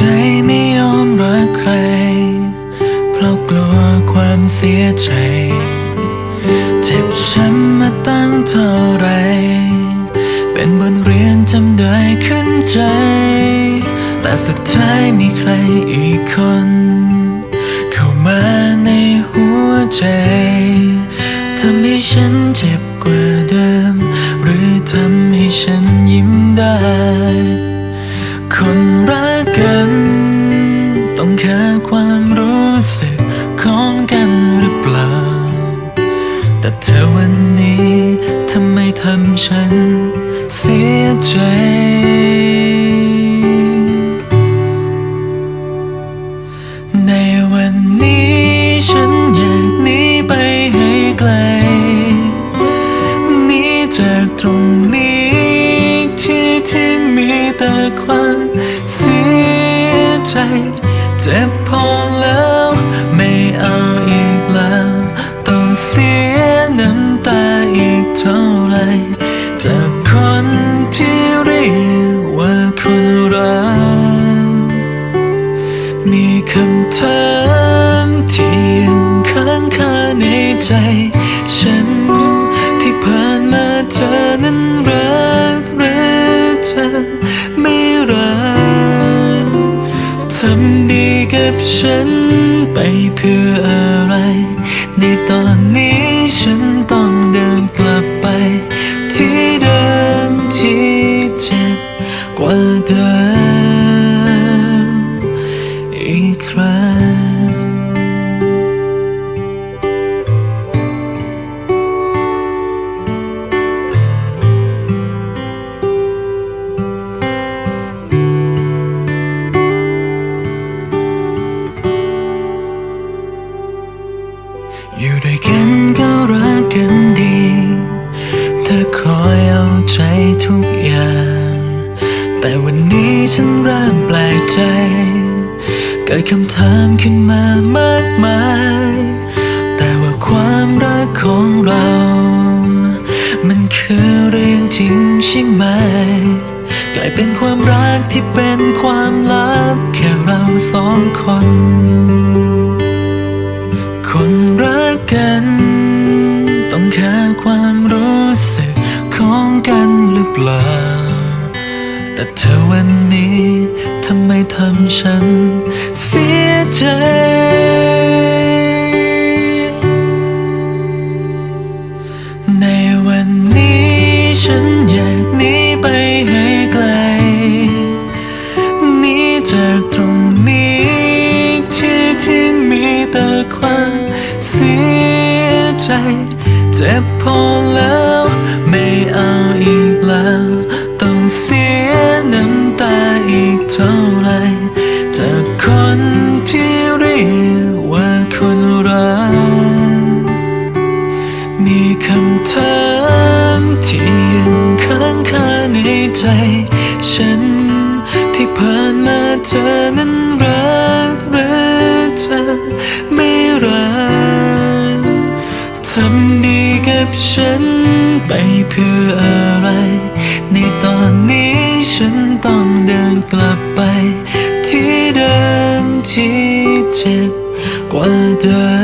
ใจไม่ยอมรักใคร เพราะกลัวความเสียใจ เจ็บช้ำมาตั้งเท่าไร เป็นบทเรียนจำได้ขึ้นใจ แต่สุดท้ายมีใครอีกคน เข้ามาในหัวใจทำให้ฉันเจ็บกว่าเดิม หรือทำให้ฉันยิ้มได้ คนรักกัน ต้องแค่ความรู้สึกของกันหรือเปล่า แต่เธอวันนี้ทำไมทำฉัน เจ็บพอแล้วไม่เอาอีกแล้ว ต้องเสียน้ำตาอีกเท่าไรจากคนที่เรียกว่าคนรักมีคำถามที่ยังค้างคาในใจ กับฉันไปเพื่ออะไร ในตอนนี้ฉันต้องเดินกลับไปที่ อยู่ด้วยกันก็รักกันดี เธอคอยเอาใจทุกอย่าง แต่วันนี้ฉันเริ่มแปลกใจ เกิดคำถามขึ้นมามากมาย แต่ว่าความรักของเรา มันคือเรื่องจริงใช่ไหม กลายเป็นความรักที่เป็นความลับ แค่เราสองคน ความรู้สึกของกันหรือเปล่า แต่เธอวันนี้ทำไมทำฉันเสียใจในวันนี้ฉันอยากหนีไปให้ไกลหนีจากตรงนี้ที่ที่มีแต่ความเสียใจ จ็บพอแล้ว ไม่เอาอีกแล้ว ต้องเสียน้ำตาอีกเท่าไรจากคนที่เรียกว่าคนรักมีคำถามที่ยังค้างคาในใจ ฉันที่ผ่านมาเธอนั้นรักหรือเธอไม่รักทำดี กับฉันไปเพื่ออะไร ในตอนนี้ฉันต้องเดินกลับไป ที่เดิมที่เจ็บกว่าเดิม